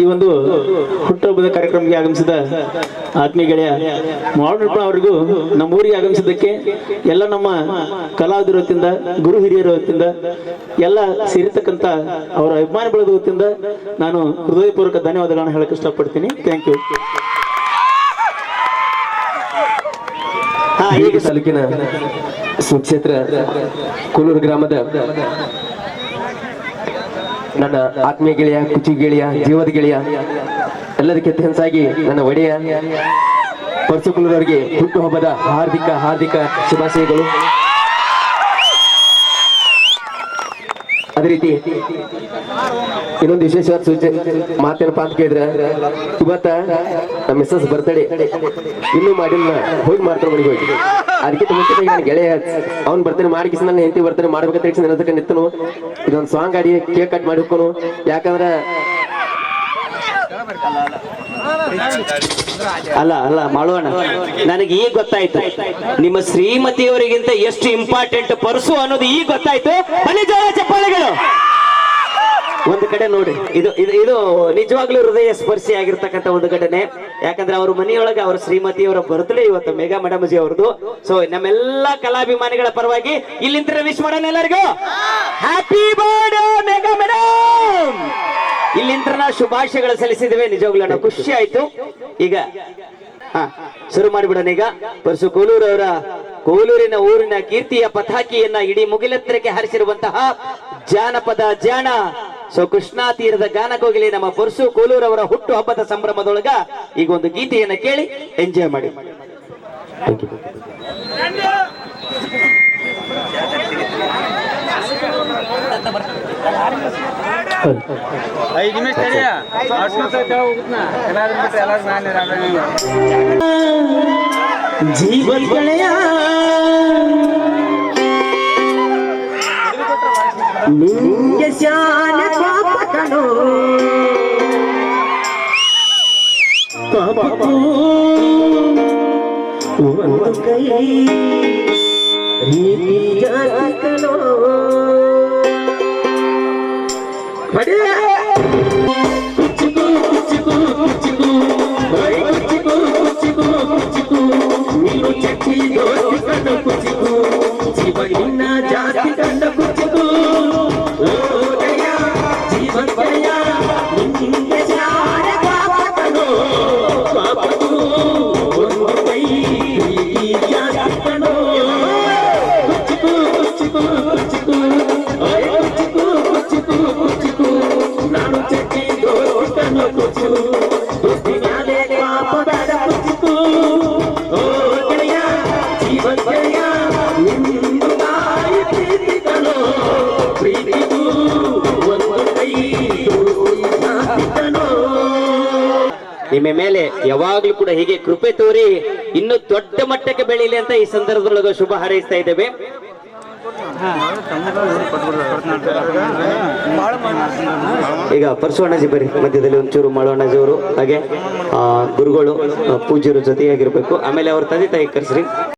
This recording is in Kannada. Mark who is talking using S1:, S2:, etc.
S1: ಈ ಒಂದು ಹುಟ್ಟುಹಬ್ಬದ ಕಾರ್ಯಕ್ರಮಕ್ಕೆ ಆಗಮಿಸಿದ ಆತ್ಮೀಯ ಗೆಳೆಯ ಮಾವನಪ್ಪ ಅವರಿಗೂ ನಮ್ಮ ಊರಿಗೆ ಆಗಮಿಸಿದ್ದಕ್ಕೆ ಎಲ್ಲ ನಮ್ಮ ಕಲಾವಿದರ ಹೊತ್ತಿಂದ ಗುರು ಹಿರಿಯರ ಹೊತ್ತಿಂದ ಎಲ್ಲ ಸೇರಿರ್ತಕ್ಕಂಥ ಅವರ ಅಭಿಮಾನಿ ಬೆಳೆದ ಹೊತ್ತಿಂದ ನಾನು ಹೃದಯಪೂರ್ವಕ ಧನ್ಯವಾದಗಳನ್ನು ಹೇಳಕ್ಕೆ ಇಷ್ಟಪಡ್ತೀನಿ. ಥ್ಯಾಂಕ್ ಯು
S2: ತಾಲೂಕಿನ ಸುಕ್ಷೇತ್ರ ಕೂಲೂರು ಗ್ರಾಮದ ನನ್ನ ಆತ್ಮೀಯ ಗೆಳೆಯ, ಕುಚಿ ಗೆಳೆಯ, ಜೀವದ ಗೆಳೆಯ, ಎಲ್ಲದಕ್ಕೆ ಹೆಚ್ಚಾಗಿ ನನ್ನ ಒಡೆಯ ಪರಸುಕುಲೂರವರಿಗೆ ಹುಟ್ಟುಹಬ್ಬದ ಹಾರ್ದಿಕ ಹಾರ್ದಿಕ ಶುಭಾಶಯಗಳು. ಅದೇ ರೀತಿ ಇನ್ನೊಂದು ವಿಶೇಷವಾದ ಸೂಚನೆ, ಮಾತೇನಪ್ಪ ಅಂತ ಕೇಳಿದ್ರೆ, ಇವತ್ತ ನಮ್ಮ ಮಿಸ್ಸಸ್ ಬರ್ತಡೆ ಇನ್ನೂ ಮಾಡಿಲ್ಲ ಹೋಗಿ ಮಾಡ್ತಾರೆ ಮನೆಗೆ ಹೋಗಿ. ಅದಕ್ಕಿಂತ ಮುಂಚೆ ನಾನು ಗೆಳೆಯ ಅವ್ನ್ ಬರ್ತೇನೆ ಮಾಡಿ ಕಿಸ್ ನನ್ನ ಹೆಂಡತಿ ಬರ್ತಾನೆ ಮಾಡ್ಬೇಕಂತ ಹೇಳಿ ನಿಂತನು. ಇದೊಂದು ಸಾಂಗ್ ಆಡಿ ಕೇಕ್ ಕಟ್ ಮಾಡಿ ಯಾಕಂದ್ರೆ
S3: ಅಲ್ಲ ಅಲ್ಲ ಮಾಡೋಣ ನನಗೆ ಈಗ ಗೊತ್ತಾಯ್ತು. ನಿಮ್ಮ ಶ್ರೀಮತಿಯವರಿಗಿಂತ ಎಷ್ಟು ಇಂಪಾರ್ಟೆಂಟ್ ಪರ್ಸು ಅನ್ನೋದು ಈಗ ಗೊತ್ತಾಯ್ತು. ಅಲ್ಲಿ ಜೋರ ಚಪ್ಪಾಳೆಗಳು. ಒಂದು ಕಡೆ ನೋಡಿ, ಇದು ಇದು ಇದು ನಿಜವಾಗ್ಲೂ ಹೃದಯ ಸ್ಪರ್ಶಿ ಆಗಿರ್ತಕ್ಕಂಥ ಒಂದು ಘಟನೆ. ಯಾಕಂದ್ರೆ ಅವ್ರ ಮನೆಯೊಳಗೆ ಅವ್ರ ಶ್ರೀಮತಿಯವರ ಬರ್ತ್ಡೇ ಇವತ್ತು ಮೇಘಾ ಮೇಡಮ್ಜಿ ಅವ್ರದ್ದು. ಸೊ ನಮ್ಮೆಲ್ಲ ಕಲಾಭಿಮಾನಿಗಳ ಪರವಾಗಿ ಇಲ್ಲಿಂದ ವಿಶ್ ಮಾಡೋಣ ಎಲ್ಲರಿಗೂ. ಹ್ಯಾಪಿ ಬರ್ಡೇ ಮೇಘಾ ಮೇಡಮ್ ಇಲ್ಲಿಂದ ನಾವು ಶುಭಾಶಯಗಳು ಸಲ್ಲಿಸಿದ್ದೇವೆ. ನಿಜವಾಗ್ಲೂ ಖುಷಿ ಆಯ್ತು. ಈಗ, ಹಾ, ಶುರು ಮಾಡಿಬಿಡೋಣ ಈಗ. ಪರಸು ಕೋಲೂರವರ ಕೋಲೂರಿನ ಊರಿನ ಕೀರ್ತಿಯ ಪತಾಕಿಯನ್ನ ಇಡೀ ಮುಗಿಲೆತ್ತರಕ್ಕೆ ಹಾರಿಸಿರುವಂತಹ ಜಾನಪದ ಜಾಣ. ಸೊ ಕೃಷ್ಣಾ ತೀರದ ಗಾನಕೋಗಿಲಿ ನಮ್ಮ ಪರಸು ಕೋಲೂರವರ ಹುಟ್ಟು ಹಬ್ಬದ ಸಂಭ್ರಮದೊಳಗ ಈಗ ಒಂದು ಗೀತೆಯನ್ನ ಕೇಳಿ ಎಂಜಾಯ್ ಮಾಡಿ.
S4: ಐದು ನಿಮಿಷ ತಡಿಯ ಹೋಗುತ್ನಾ ಎಲ್ಲಾದ್ರೂ ಬಿಟ್ಟು ಎಲ್ಲಾರು ನಾನು
S1: ಜೀವನ್ ಗೆಳೆಯ ನಿಂಗೆ ಶಾನೆ ಪಾಪಕನು ಪಾಪಕ್ಕೂ ಒಂದು ಕೈ ರೀತಿ ಜಾತಕನು జీవన్ జాతి కండ కుచుకు జీవన్
S3: ನಿಮ್ಮ ಮೇಲೆ ಯಾವಾಗ್ಲೂ ಕೂಡ ಹೀಗೆ ಕೃಪೆ ತೋರಿ ಇನ್ನು ದೊಡ್ಡ ಮಟ್ಟಕ್ಕೆ ಬೆಳೀಲಿ ಅಂತ ಈ ಸಂದರ್ಭದೊಳಗೆ ಶುಭ ಹಾರೈಸ್ತಾ ಇದ್ದೇವೆ. ಈಗ ಪರಶುವಣ್ಣಜಿ ಬರಿ ಮಧ್ಯದಲ್ಲಿ ಒಂಚೂರು ಮಳವಣ್ಣಜಿ ಅವರು. ಹಾಗೆ ಗುರುಗಳು ಪೂಜ್ಯರು ಜೊತೆಯಾಗಿರ್ಬೇಕು. ಆಮೇಲೆ ಅವ್ರ ತಂದೆ ತಾಯಿ ಕರ್ಸ್ರಿ.